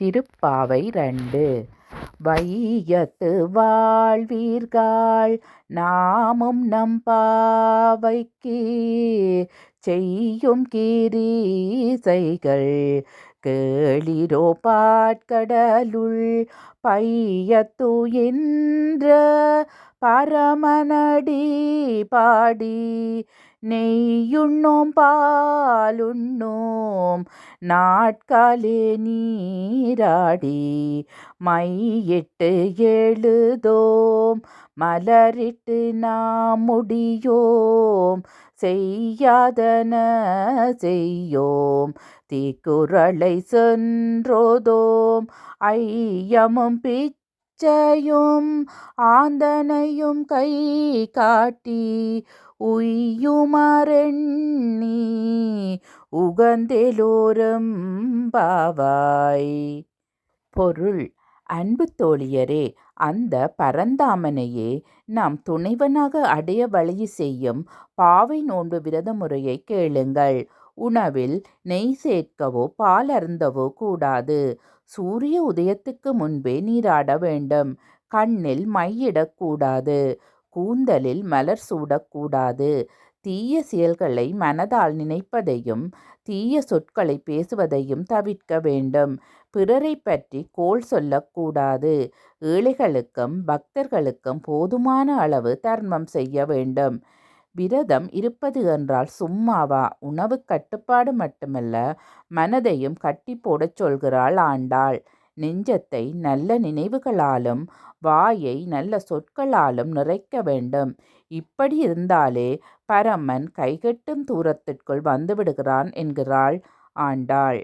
திருப்பாவை ரெண்டு. வையத்து வாழ்வீர்கள் நாமும் நம் பாவைக்கு செய்யும் கீரீசைகள். கேளிரோ பாட்கடலுள் பையத்து என்ற பரமனடி பாடி நெய்யுண்ணோம் பாலுண்ணோம் நாட்காலே நீராடி மையிட்டு எழுதோம் மலரிட்டு நாம் முடியோம் செய்யாதன செய்யோம் தீக்குறளை சென்றோதோம் ஐயமும் அச்சையும் ஆந்தனையும் கை காட்டி உய்யுமரெண்ணி உகந்தெலோரும் பாவாய். பொருள். அன்பு தோழியரே அந்த பரந்தாமனையே நாம் துணைவனாக அடைய வழி செய்யும் பாவை நோன்பு விரத முறையை கேளுங்கள். உணவில் நெய் சேர்க்கவோ பால் அருந்தவோ கூடாது. சூரிய உதயத்துக்கு முன்பே நீராட வேண்டும். கண்ணில் மையிடக்கூடாது கூந்தலில் மலர் சூடக்கூடாது. தீய செயல்களை மனதால் நினைப்பதையும் தீய சொற்களை பேசுவதையும் தவிர்க்க வேண்டும். பிறரை பற்றி கோல் சொல்லக்கூடாது. ஏழைகளுக்கும் பக்தர்களுக்கும் போதுமான அளவு தர்மம் செய்ய வேண்டும். விரதம் இருப்பது என்றால் சும்மாவா? உணவு கட்டுப்பாடு மட்டுமல்ல மனதையும் கட்டி போடச் சொல்கிறாள் ஆண்டாள். நெஞ்சத்தை நல்ல நினைவுகளாலும் வாயை நல்ல சொற்களாலும் நிறைக்க வேண்டும். இப்படி இருந்தாலே பரமன் கைகட்டும் தூரத்திற்குள் வந்துவிடுகிறான் என்கிறாள் ஆண்டாள்.